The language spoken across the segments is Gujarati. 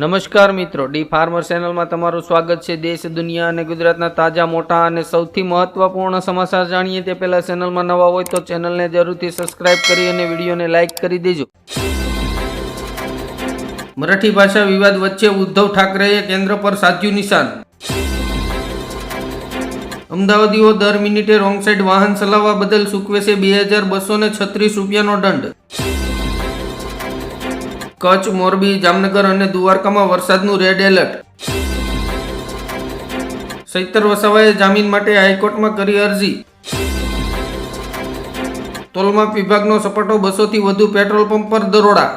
નમસ્કાર મિત્રો, ડી ફાર્મર ચેનલમાં તમારું સ્વાગત છે. દેશ, દુનિયા અને ગુજરાતના તાજા, મોટા અને સૌથી મહત્વપૂર્ણ સમાચાર જાણીએ તે પહેલા ચેનલમાં નવા હોય તો ચેનલને જરૂરથી સબસ્ક્રાઇબ કરી અને વિડીયોને લાઇક કરી દેજો. મરાઠી ભાષા વિવાદ વચ્ચે ઉદ્ધવ ઠાકરેએ કેન્દ્ર પર સાધ્યું નિશાન. અમદાવાદીઓ દર મિનિટે રોંગ સાઈડ વાહન ચલાવવા બદલ ચૂકવે છે બે હજાર બસો છત્રીસ રૂપિયાનો દંડ. કચ્છ, મોરબી, જામનગર અને દ્વારકામાં વરસાદનું રેડ એલર્ટ સૈતર વસાવાએ જામીન માટે હાઈકોર્ટમાં કરી અરજી. તોલમાપ વિભાગનો સપાટો બસોથી વધુ પેટ્રોલ પંપ પર દરોડા.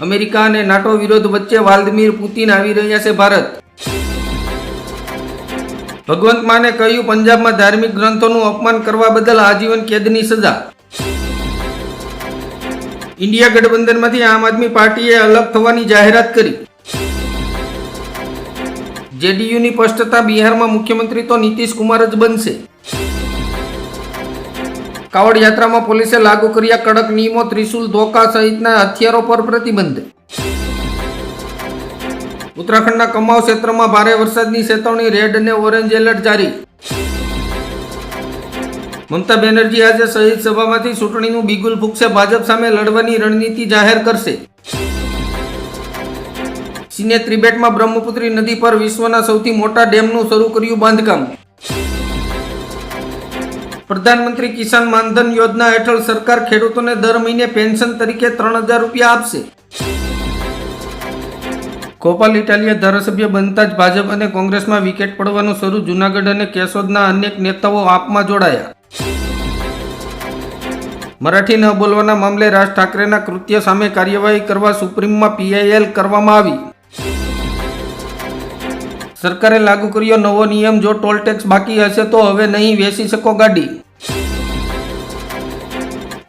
અમેરિકા અને નાટો વિરોધ વચ્ચે વાલ્દમીર પુતિન આવી રહ્યા છે ભારત. ભગવંત માને કહ્યું, પંજાબમાં ધાર્મિક ગ્રંથોનું અપમાન કરવા બદલ આજીવન કેદની સજા. ઇન્ડિયા ગઠબંધનમાંથી આમ આદમી પાર્ટીએ અલગ થવાની જાહેરાત કરી. જેડીયુની સ્પષ્ટતા બિહારમાં મુખ્યમંત્રી તો નીતિશ કુમાર જ બનશે. કાવડ યાત્રામાં પોલીસે લાગુ કર્યા કડક નિયમો, ત્રિશુલ ધોકા સહિતના હથિયારો પર પ્રતિબંધ. ઉત્તરાખંડના કમાવ ક્ષેત્રમાં ભારે વરસાદની ચેતવણી, રેડ અને ઓરેન્જ એલર્ટ જારી. મમતા બેનર્જી આજે શહીદ સભામાંથી ચૂંટણીનું બિગુલ ફૂંકશે. ભાજપ સામે લડવાની રણનીતિ જાહેર કરશે. ચીને ત્રિબેટમાં બ્રહ્મપુત્રી નદી પર વિશ્વના સૌથી મોટા ડેમનું શરૂ કર્યું બાંધકામ. પ્રધાનમંત્રી કિસાન માનધન યોજના હેઠળ સરકાર ખેડૂતોને દર મહિને પેન્શન તરીકે ત્રણ હજાર રૂપિયા આપશે. ગોપાલ ઇટાલિયા ધારાસભ્ય બનતા જ ભાજપ અને કોંગ્રેસમાં વિકેટ પડવાનું શરૂ. જૂનાગઢ અને કેશોદના અનેક નેતાઓ આપમાં જોડાયા. મરાઠી ન બોલવાના મામલે રાજ ઠાકરેના કૃત્ય સામે કાર્યવાહી કરવા સુપ્રીમમાં પીઆઈએલ કરવામાં આવી. સરકારે લાગુ કર્યો નવો નિયમ, જો ટોલ ટેક્સ બાકી હશે તો હવે નહીં વેચી શકો ગાડી.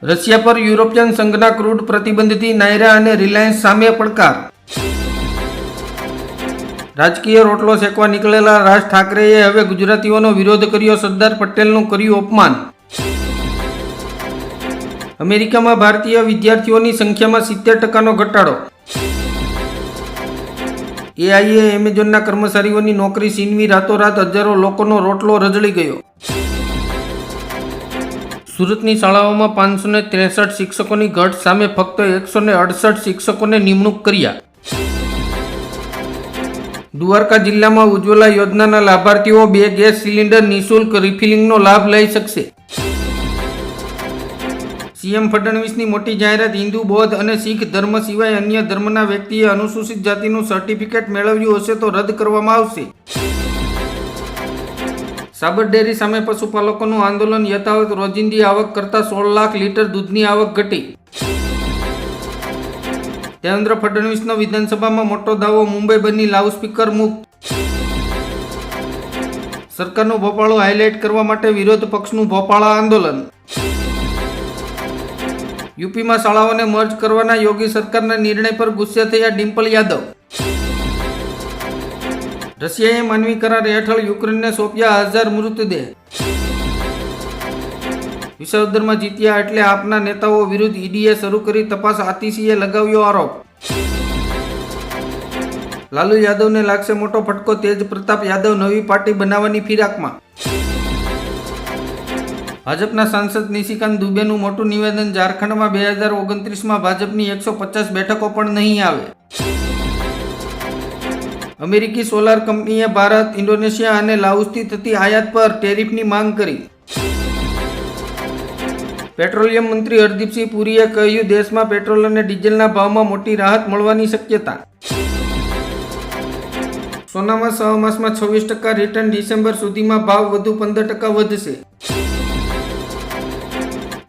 રશિયા પર યુરોપિયન સંઘના ક્રૂડ પ્રતિબંધથી નાયરા અને રિલાયન્સ સામે પડકાર. રાજકીય રોટલો શેકવા નીકળેલા રાજ ઠાકરેએ હવે ગુજરાતીઓનો વિરોધ કર્યો, સરદાર પટેલનું કર્યું અપમાન. અમેરિકામાં ભારતીય વિદ્યાર્થીઓની સંખ્યામાં સિત્તેર ટકાનો ઘટાડો. એઆઈએ એમેઝોનના કર્મચારીઓની નોકરી છીનવી રાતોરાત હજારો લોકોનો રોટલો રજળી ગયો. સુરતની શાળાઓમાં પાંચસો ને ત્રેસઠ શિક્ષકોની ઘટ સામે ફક્ત એકસો ને અડસઠ શિક્ષકોને નિમણૂક કર્યા. દ્વારકા જિલ્લામાં ઉજ્જવલા યોજનાના લાભાર્થીઓ બે ગેસ સિલિન્ડર નિઃશુલ્ક રિફિલિંગનો લાભ લઈ શકશે. સીએમ ફડણવીસની મોટી જાહેરાત હિન્દુ, બૌદ્ધ અને શીખ ધર્મ સિવાય અન્ય ધર્મના વ્યક્તિએ અનુસૂચિત જાતિનું સર્ટિફિકેટ મેળવ્યું હશે તો રદ કરવામાં આવશે. સાબર ડેરી સામે પશુપાલકોનું આંદોલન યથાવત રોજિંદી આવક કરતા સોળ લાખ લીટર દૂધની આવક ઘટી. દેવેન્દ્ર ફડણવીસનો વિધાનસભામાં મોટો દાવો, મુંબઈ બની લાઉડસ્પીકર મુક્ત. સરકારનો ભોપાળો હાઇલાઇટ કરવા માટે વિરોધ પક્ષનું ભોપાળા આંદોલન. યુપીમાં શાળાઓને મર્જ કરવાના યોગી સરકારના નિર્ણય પર ગુસ્સે થયા ડિમ્પલ યાદવ. રશિયાએ માનવી કરાર હેઠળ યુક્રેનને સોંપ્યા હજાર મૃતદેહ. વિશ્વદરમાં જીત્યા એટલે આપના નેતાઓ વિરુદ્ધ ઈડીએ શરૂ કરી તપાસ આતિશીએ લગાવ્યો આરોપ. લાલુ યાદવને લાગશે મોટો ફટકો તેજ પ્રતાપ યાદવ નવી પાર્ટી બનાવવાની ફિરાકમાં. ભાજપના સાંસદ નિશિકાંત દુબેનું મોટું નિવેદન ઝારખંડમાં બે હજાર ઓગણત્રીસમાં ભાજપની એકસો પચાસ બેઠકો પણ નહીં આવે. અમેરિકી સોલાર કંપનીએ ભારત, ઇન્ડોનેશિયા અને લાઉસથી થતી આયાત પર ટેરિફની માંગ કરી. પેટ્રોલિયમ મંત્રી હરદીપસિંહ પુરીએ કહ્યું, દેશમાં પેટ્રોલ અને ડીઝલના ભાવમાં મોટી રાહત મળવાની શક્યતા. સોનામાં છ માસમાં છવ્વીસ ટકા રિટર્ન ડિસેમ્બર સુધીમાં ભાવ વધુ પંદર ટકા વધશે.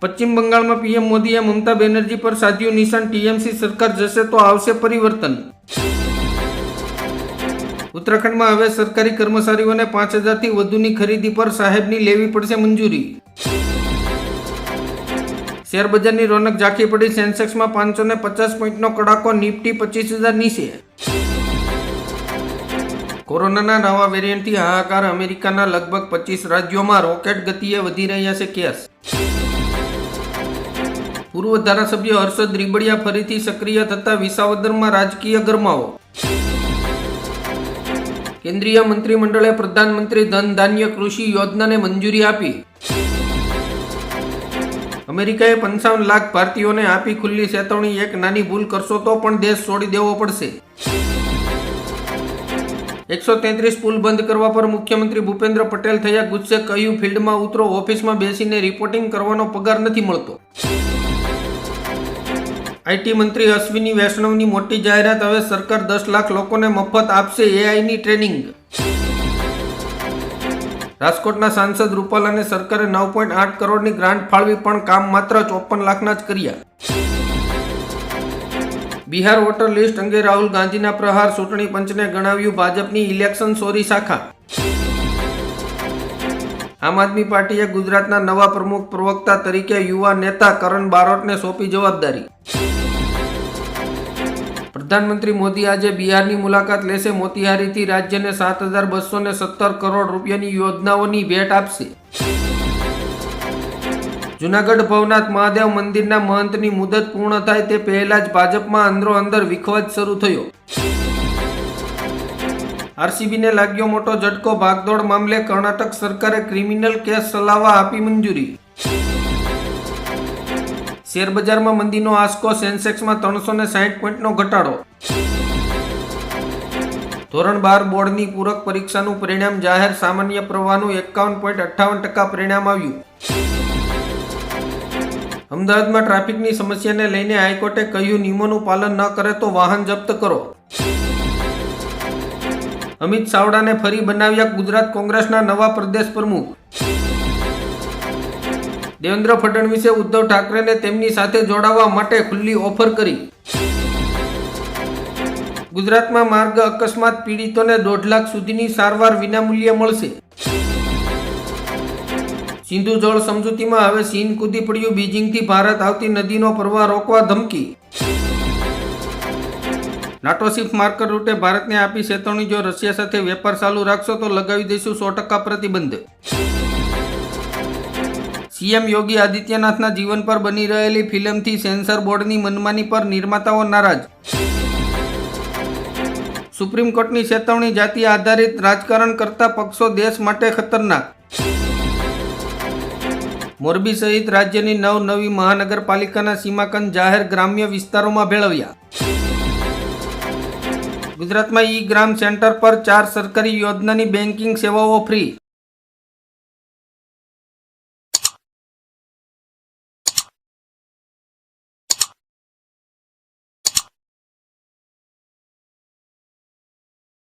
પશ્ચિમ બંગાળમાં પીએમ મોદીએ મમતા બેનર્જી પર સાધ્યું નિશાન, ટીએમસી સરકાર જશે તો આવશે પરિવર્તન. ઉત્તરાખંડમાં હવે સરકારી કર્મચારીઓને પાંચ હજારથી વધુની ખરીદી પર સાહેબની લેવી પડશે મંજૂરી. શેરબજારની રોનક ઝાંખી પડી, સેન્સેક્સમાં પાંચસો ને પચાસ પોઈન્ટનો કડાકો, નિફ્ટી પચીસ હજાર નીચે. કોરોનાના નવા વેરિયન્ટથી હાહાકાર, અમેરિકાના લગભગ પચીસ રાજ્યોમાં રોકેટ ગતિએ વધી રહ્યા છે કેસ. પૂર્વ ધારાસભ્ય હર્ષદ રીબડિયા ફરીથી સક્રિય થતા વિસાવદરમાં રાજકીય ગરમાવો. કેન્દ્રીય મંત્રીમંડળે પ્રધાનમંત્રી ધન ધાન્ય કૃષિ યોજનાને મંજૂરી આપી. અમેરિકાએ પંચાવન લાખ ભારતીયોને આપી ખુલ્લી ચેતવણી, એક નાની ભૂલ કરશો તો પણ દેશ છોડી દેવો પડશે. એકસો તેત્રીસ પુલ બંધ કરવા પર મુખ્યમંત્રી ભૂપેન્દ્ર પટેલ થયા ગુસ્સે, કહ્યું, ફિલ્ડમાં ઉતરો, ઓફિસમાં બેસીને રિપોર્ટિંગ કરવાનો પગાર નથી મળતો. આઈટી મંત્રી અશ્વિની વૈષ્ણવની મોટી જાહેરાત, હવે સરકાર દસ લાખ લોકોને મફત આપશે એઆઈની ટ્રેનિંગ. રાજકોટના સાંસદ રૂપાલાને સરકારે નવ પોઈન્ટ આઠ કરોડની ગ્રાન્ટ ફાળવી, પણ કામ માત્ર ચોપન લાખના જ કર્યા. બિહાર વોટર લિસ્ટ અંગે રાહુલ ગાંધીના પ્રહાર, ચૂંટણી પંચને ગણાવ્યું ભાજપની ઇલેક્શન સોરી શાખા. આમ આદમી પાર્ટીએ ગુજરાતના નવા પ્રમુખ પ્રવક્તા તરીકે યુવા નેતા કરણ બારોટને સોંપી જવાબદારી. પ્રધાનમંત્રી મોદી આજે બિહારની મુલાકાત લેશે. મોતિહારીથી રાજ્યને સાત હજાર બસો ને સત્તર કરોડ રૂપિયાની યોજનાઓની ભેટ આપશે. જુનાગઢ ભવનાથ મહાદેવ મંદિરના મહંતની મુદત પૂર્ણ થાય તે પહેલા જ ભાજપમાં અંદરો અંદર વિખવાદ શરૂ થયો. આરસીબીને લાગ્યો મોટો ઝટકો. ભાગદોડ મામલે કર્ણાટક સરકારે ક્રિમિનલ કેસ ચલાવવા આપી મંજૂરી. શેરબજારમાં મંદીનો આંચકો સેન્સેક્સમાં ત્રણસો ને સાહીઠ પોઈન્ટનો ઘટાડો. ધોરણ બાર બોર્ડની પૂરક પરીક્ષાનું પરિણામ જાહેર સામાન્ય પ્રવાહનું એકાવન પોઈન્ટ અઠ્ઠાવન ટકા પરિણામ આવ્યું. અમદાવાદમાં ટ્રાફિકની સમસ્યાને લઈને હાઈકોર્ટે કહ્યું, નિયમોનું પાલન ન કરે તો વાહન જપ્ત કરો. અમિત ચાવડાને ફરી બનાવ્યા ગુજરાત કોંગ્રેસના નવા પ્રદેશ પ્રમુખ. દેવેન્દ્ર ફડણવીસે ઉદ્ધવ ઠાકરેને તેમની સાથે જોડાવા માટે ખુલ્લી ઓફર કરી. ગુજરાતમાં માર્ગ અકસ્માત પીડિતોને દોઢ લાખ સુધીની સારવાર વિનામૂલ્યે મળશે. સિંધુ જળ સમજૂતીમાં હવે ચીન કૂદી પડ્યું બીજિંગથી ભારત આવતી નદીનો પ્રવાહ રોકવા ધમકી. નાટોશીફ માર્કર રૂટે ભારતને આપી ચેતવણી જો રશિયા સાથે વેપાર ચાલુ રાખશો તો લગાવી દઈશું સો ટકા પ્રતિબંધ. સીએમ યોગી આદિત્યનાથના જીવન પર બની રહેલી ફિલ્મથી સેન્સર બોર્ડની મનમાની પર નિર્માતાઓ નારાજ. સુપ્રીમ કોર્ટની ચેતવણી જાતિ આધારિત રાજકારણ કરતા પક્ષો દેશ માટે ખતરનાક. મોરબી સહિત રાજ્યની નવ નવી મહાનગરપાલિકાના સીમાકંદ જાહેર ગ્રામ્ય વિસ્તારોમાં ભેળવ્યા. ગુજરાતમાં ઈ ગ્રામ સેન્ટર પર ચાર સરકારી યોજનાની બેન્કિંગ સેવાઓ ફ્રી.